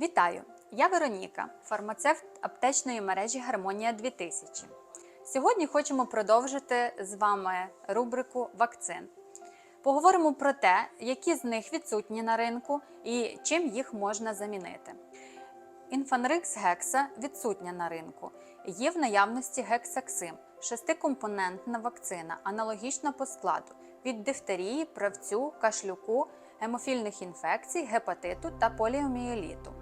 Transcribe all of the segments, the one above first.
Вітаю! Я Вероніка, фармацевт аптечної мережі Гармонія 2000. Сьогодні хочемо продовжити з вами рубрику вакцин. Поговоримо про те, які з них відсутні на ринку і чим їх можна замінити. Інфанрикс Гекса відсутня на ринку. Є в наявності гексаксим, шестикомпонентна вакцина, аналогічна по складу від дифтерії, правцю, кашлюку, гемофільних інфекцій, гепатиту та поліомієліту.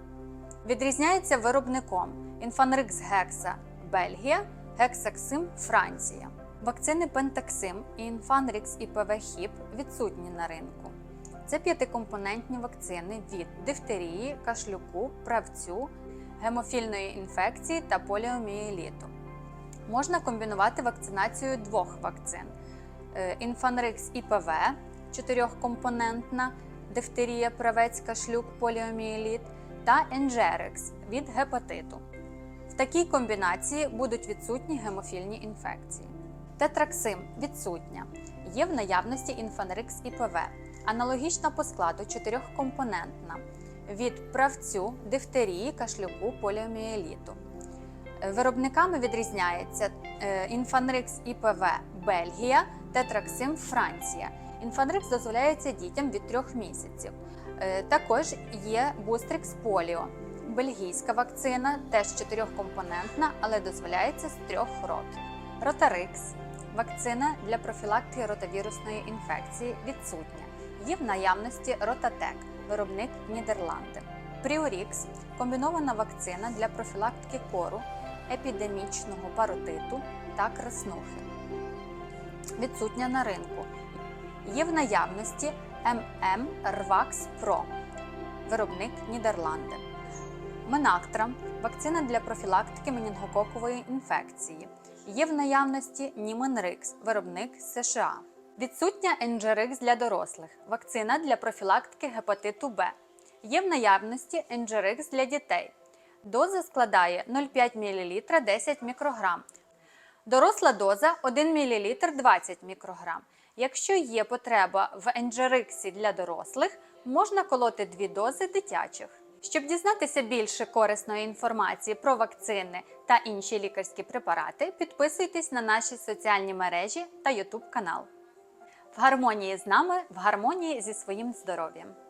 Відрізняється виробником Інфанрикс Гекса Бельгія, Гексаксим Франція. Вакцини Пентаксим і Інфанрикс ІПВ ХІП відсутні на ринку. Це п'ятикомпонентні вакцини від дифтерії, кашлюку, правцю, гемофільної інфекції та поліомієліту. Можна комбінувати вакцинацію двох вакцин: Інфанрикс ІПВ чотирьохкомпонентна, дифтерія, правець, кашлюк, поліомієліт та Енджерекс від гепатиту. В такій комбінації будуть відсутні гемофільні інфекції. Тетраксим відсутня. Є в наявності інфанрикс ІПВ, аналогічна по складу чотирьохкомпонентна від правцю, дифтерії, кашлюку, поліомієліту. Виробниками відрізняється інфанрикс ІПВ Бельгія, тетраксим Франція. Інфанрикс дозволяється дітям від 3 місяців. Е, Також є Бустрикс Поліо. Бельгійська вакцина, теж чотирьохкомпонентна, але дозволяється з 3 років. Ротарикс вакцина для профілактики ротавірусної інфекції відсутня. Є в наявності Ротатек, виробник Нідерланди. Пріорікс комбінована вакцина для профілактики кору, епідемічного паротиту та краснухи. Відсутня на ринку. Є в наявності ММ Рвакс Про, виробник Нідерланди. Менактра вакцина для профілактики менінгококової інфекції. Є в наявності Німенрикс, виробник США. Відсутня Енджерикс для дорослих, вакцина для профілактики гепатиту Б. Є в наявності Енджерикс для дітей. Доза складає 0,5 мл 10 мікрограм. Доросла доза 1 мл 20 мікрограм. Якщо є потреба в енджериксі для дорослих, можна колоти дві дози дитячих. Щоб дізнатися більше корисної інформації про вакцини та інші лікарські препарати, підписуйтесь на наші соціальні мережі та YouTube канал. В гармонії з нами, в гармонії зі своїм здоров'ям.